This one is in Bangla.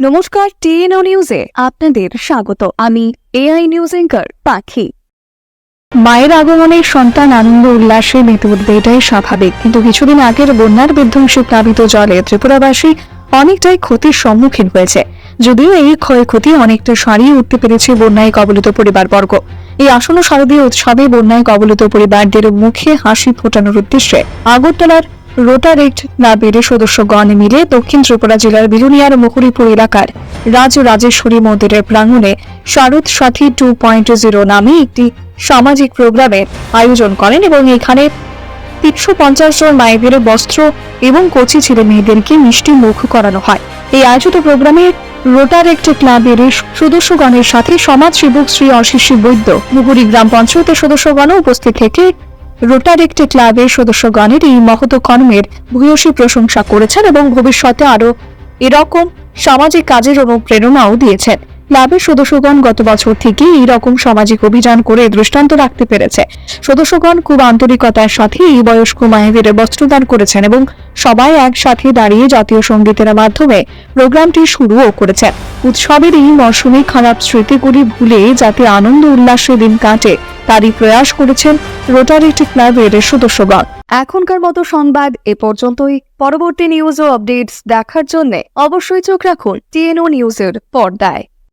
নমস্কার টিএনও নিউজে আপনাদের স্বাগত। আমি এআই নিউজ এঙ্কার পাখি। মায়ের আগমনে সন্তান আনন্দ উল্লাসে মেতে উঠবে, এটাই স্বাভাবিক। কিন্তু কিছুদিন আগের বন্যার বিধ্বংসী প্লাবিত জলে ত্রিপুরাবাসী অনেকটাই ক্ষতির সম্মুখীন হয়েছে। যদিও এই ক্ষয়ক্ষতি অনেকটা সারিয়ে উঠতে পেরেছে বন্যায় কবলিত পরিবারবর্গ। এই আসন্ন শারদীয় উৎসবে বন্যায় কবলিত পরিবারদের মুখে হাসি ফোটানোর উদ্দেশ্যে আগরতলার রোটারেক্ট ক্লাবের সদস্যগণ মিলে দক্ষিণ ত্রিপুরা জেলার বিলুনিয়ার মুহুরিপুর এলাকার রাজ রাজেশ্বরী মন্দিরের প্রাঙ্গণে শারদ সাথী টু পয়েন্ট জিরো নামে একটি সামাজিক প্রোগ্রামের আয়োজন করেন এবং এখানে তিনশো পঞ্চাশ জন মায়েদের বস্ত্র এবং কচি ছেলে মেয়েদেরকে মিষ্টি মুখ করানো হয়। এই আয়োজিত প্রোগ্রামে রোটারেক্ট ক্লাবের সদস্যগণের সাথে সমাজসেবক শ্রী অশিসী বৈদ্য মুগুরি গ্রাম পঞ্চায়েতের সদস্যগণ উপস্থিত থেকে রোটারেক্ট ক্লাবের সদস্যগণের এই মহৎ কর্মের ভূয়সী প্রশংসা করেছেন এবং ভবিষ্যতে আরও এরকম সামাজিক কাজের অনুপ্রেরণাও দিয়েছেন। ক্লাবের সদস্যগণ গত বছর থেকে এই রকম সামাজিক অভিযান করে দৃষ্টান্ত রাখতে পেরেছে। সদস্যগণ খুব আন্তরিকতার সাথে এই বয়স্ক মায়েদের বস্ত্রদান করেছেন এবং সবাই একসাথে দাঁড়িয়ে জাতীয় সঙ্গীতের মাধ্যমে প্রোগ্রামটি শুরুও করেছেন। উৎসবের এই মরশুমে খারাপ স্মৃতিগুলি ভুলে যাতে আনন্দ উল্লাসে দিন কাটে, তারই প্রয়াস করেছেন রোটারিটি ক্লাবের সদস্যগণ। এখনকার মতো সংবাদ এ পর্যন্তই। পরবর্তী নিউজ ও আপডেটস দেখার জন্য অবশ্যই চোখ রাখুন টিএনও নিউজের পর্দায়।